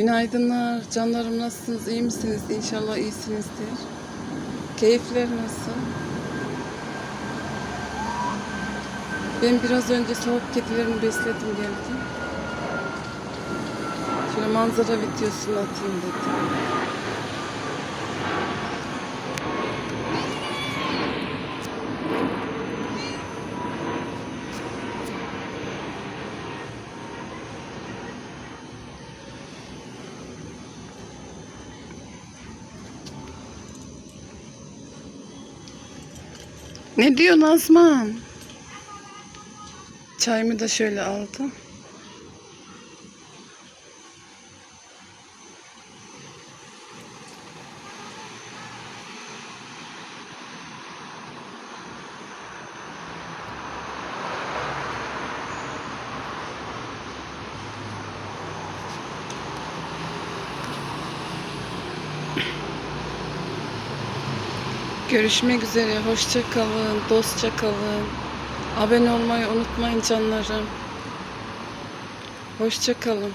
Günaydınlar canlarım nasılsınız iyi misiniz İnşallah iyisinizdir. Keyifler nasıl? Ben biraz önce soğuk kedilerimi besledim geldim. Şöyle manzara videosunu atayım dedim. Ne diyor Nazman? Çayımı da şöyle aldım. Görüşmek üzere. Hoşça kalın. Dostça kalın. Abone olmayı unutmayın canlarım. Hoşça kalın.